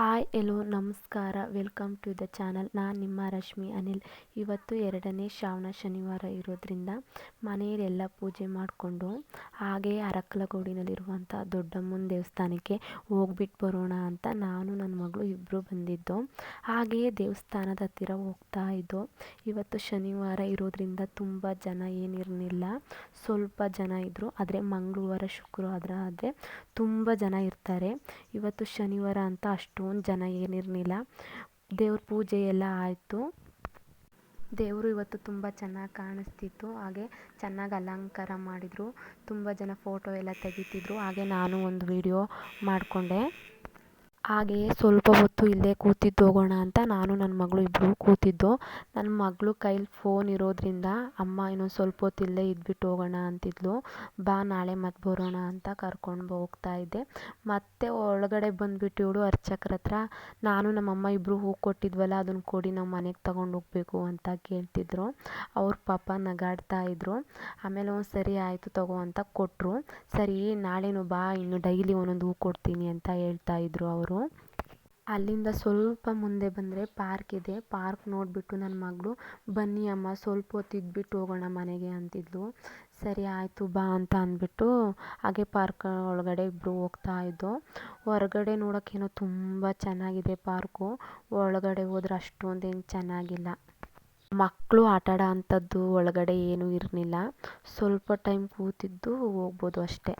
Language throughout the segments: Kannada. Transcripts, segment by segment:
ಹಾಯ್ ಎಲೋ ನಮಸ್ಕಾರ. Welcome to the channel. ನಾನು ನಿಮ್ಮ ರಶ್ಮಿ ಅನಿಲ್. ಇವತ್ತು ಎರಡನೇ ಶ್ರಾವಣ ಶನಿವಾರ ಇರೋದ್ರಿಂದ ಮನೆಯಲ್ಲೆಲ್ಲ ಪೂಜೆ ಮಾಡಿಕೊಂಡು ಹಾಗೆ ಅರಕಲಗೂಡಿನಲ್ಲಿರುವಂಥ ದೊಡ್ಡಮ್ಮನ ದೇವಸ್ಥಾನಕ್ಕೆ ಹೋಗ್ಬಿಟ್ಟು ಬರೋಣ ಅಂತ ನಾನು, ನನ್ನ ಮಗಳು ಇಬ್ಬರು ಬಂದಿದ್ದು. ಹಾಗೆಯೇ ದೇವಸ್ಥಾನದ ಹತ್ತಿರ ಹೋಗ್ತಾ ಇದ್ದೋ ಇವತ್ತು ಶನಿವಾರ ಇರೋದ್ರಿಂದ ತುಂಬ ಜನ ಏನಿರಲಿಲ್ಲ. ಸ್ವಲ್ಪ ಜನ ಇದ್ದರು ಆದರೆ ಮಂಗಳವಾರ, ಶುಕ್ರವಾರ ಆದರೆ ತುಂಬ ಜನ ಇರ್ತಾರೆ. ಇವತ್ತು ಶನಿವಾರ ಅಂತ ಅಷ್ಟೊಂದು ಜನ ಏನಿರಲಿಲ್ಲ. ದೇವ್ರ ಪೂಜೆ ಎಲ್ಲ ಆಯಿತು. ದೇವರು ಇವತ್ತು ತುಂಬ ಚೆನ್ನಾಗಿ ಕಾಣಿಸ್ತಿತ್ತು. ಹಾಗೆ ಚೆನ್ನಾಗಿ ಅಲಂಕಾರ ಮಾಡಿದರು. ತುಂಬ ಜನ ಫೋಟೋ ಎಲ್ಲ ತೆಗಿತಿದ್ರು. ಹಾಗೆ ನಾನು ಒಂದು ವಿಡಿಯೋ ಮಾಡಿಕೊಂಡೆ. ಹಾಗೆಯೇ ಸ್ವಲ್ಪ ಹೊತ್ತು ಇಲ್ಲೇ ಕೂತಿದ್ದು ಹೋಗೋಣ ಅಂತ ನಾನು ನನ್ನ ಮಗಳು ಇಬ್ಬರು ಕೂತಿದ್ದು. ನನ್ನ ಮಗಳು ಕೈಲಿ ಫೋನ್ ಇರೋದ್ರಿಂದ ಅಮ್ಮ ಇನ್ನೊಂದು ಸ್ವಲ್ಪ ಹೊತ್ತು ಇಲ್ಲೇ ಇದ್ಬಿಟ್ಟು ಹೋಗೋಣ ಅಂತಿದ್ಲು. ಬಾ ನಾಳೆ ಮತ್ತೆ ಬರೋಣ ಅಂತ ಕರ್ಕೊಂಡು ಹೋಗ್ತಾ ಇದ್ದೆ. ಮತ್ತೆ ಒಳಗಡೆ ಬಂದುಬಿಟ್ಟು ಇವಳು ಅರ್ಚಕ್ರ ಹತ್ರ, ನಾನು ನಮ್ಮಮ್ಮ ಇಬ್ಬರು ಹೂ ಕೊಟ್ಟಿದ್ವಲ್ಲ ಅದನ್ನು ಕೊಡಿ ನಾವು ಮನೆಗೆ ತಗೊಂಡು ಹೋಗಬೇಕು ಅಂತ ಕೇಳ್ತಿದ್ರು. ಅವ್ರ ಪಾಪ ನಗಾಡ್ತಾ ಇದ್ರು. ಆಮೇಲೆ ಒಂದು ಸರಿ ಆಯಿತು ತಗೋ ಅಂತ ಕೊಟ್ಟರು ಸರಿ, ನಾಳೆನೂ ಬಾ, ಇನ್ನು ಡೈಲಿ ಒಂದೊಂದು ಹೂ ಕೊಡ್ತೀನಿ ಅಂತ ಹೇಳ್ತಾ ಇದ್ರು ಅವರು. ಅಲ್ಲಿಂದ ಸ್ವಲ್ಪ ಮುಂದೆ ಬಂದರೆ ಪಾರ್ಕ್ ಇದೆ. ಪಾರ್ಕ್ ನೋಡಿಬಿಟ್ಟು ನನ್ನ ಮಗಳು, ಬನ್ನಿ ಅಮ್ಮ, ಸ್ವಲ್ಪ ಹೊತ್ತು ಇದ್ಬಿಟ್ಟು ಹೋಗೋಣ ಮನೆಗೆ, ಅಂತಿದ್ಲು. ಸರಿ, ಆಯಿತು, ಬಾ, ಅಂತ ಅಂದ್ಬಿಟ್ಟು ಹಾಗೆ ಪಾರ್ಕ್ ಒಳಗಡೆ ಇಬ್ಬರು ಹೋಗ್ತಾ ಇದ್ದೋ ಹೊರಗಡೆ ನೋಡೋಕ್ಕೇನೋ ತುಂಬ ಚೆನ್ನಾಗಿದೆ ಪಾರ್ಕು. ಒಳಗಡೆ ಹೋದ್ರೆ ಅಷ್ಟೊಂದೇನು ಚೆನ್ನಾಗಿಲ್ಲ. ಮಕ್ಕಳು ಆಟಾಡೋ ಅಂಥದ್ದು ಒಳಗಡೆ ಏನೂ ಇರಲಿಲ್ಲ. ಸ್ವಲ್ಪ ಟೈಮ್ ಕೂತಿದ್ದು ಹೋಗ್ಬೋದು ಅಷ್ಟೇ.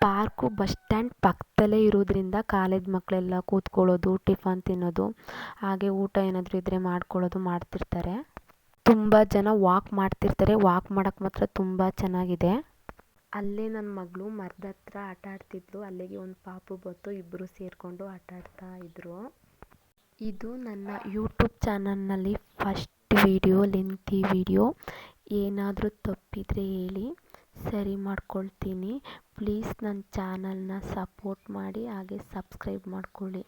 ಪಾರ್ಕು ಬಸ್ ಸ್ಟ್ಯಾಂಡ್ ಪಕ್ಕದಲ್ಲೇ ಇರೋದ್ರಿಂದ ಕಾಲೇಜ್ ಮಕ್ಕಳೆಲ್ಲ ಕೂತ್ಕೊಳ್ಳೋದು, ಟಿಫನ್ ತಿನ್ನೋದು, ಹಾಗೆ ಊಟ ಏನಾದರೂ ಇದ್ದರೆ ಮಾಡ್ಕೊಳ್ಳೋದು ಮಾಡ್ತಿರ್ತಾರೆ. ತುಂಬ ಜನ ವಾಕ್ ಮಾಡ್ತಿರ್ತಾರೆ. ವಾಕ್ ಮಾಡೋಕ್ಕೆ ಮಾತ್ರ ತುಂಬ ಚೆನ್ನಾಗಿದೆ. ಅಲ್ಲೇ ನನ್ನ ಮಗಳು ಮರದ ಹತ್ರ ಆಟ ಆಡ್ತಿದ್ಲು. ಅಲ್ಲಿಗೆ ಒಂದು ಪಾಪು ಬಂತು. ಇಬ್ಬರು ಸೇರಿಕೊಂಡು ಆಟ ಆಡ್ತಾ ಇದ್ರು. ಇದು ನನ್ನ ಯೂಟ್ಯೂಬ್ ಚಾನಲ್ನಲ್ಲಿ ಫಸ್ಟ್ ವಿಡಿಯೋ ಲೆಂತಿ ವಿಡಿಯೋ ಏನಾದರೂ ತಪ್ಪಿದರೆ ಹೇಳಿ. ಸರಿ ಮಾಡ್ಕೊಳ್ತೀನಿ. ಪ್ಲೀಸ್ ನನ್ನ ಚಾನಲ್ನ ಸಪೋರ್ಟ್ ಮಾಡಿ ಹಾಗೆ ಸಬ್ಸ್ಕ್ರೈಬ್ ಮಾಡ್ಕೊಳ್ಳಿ.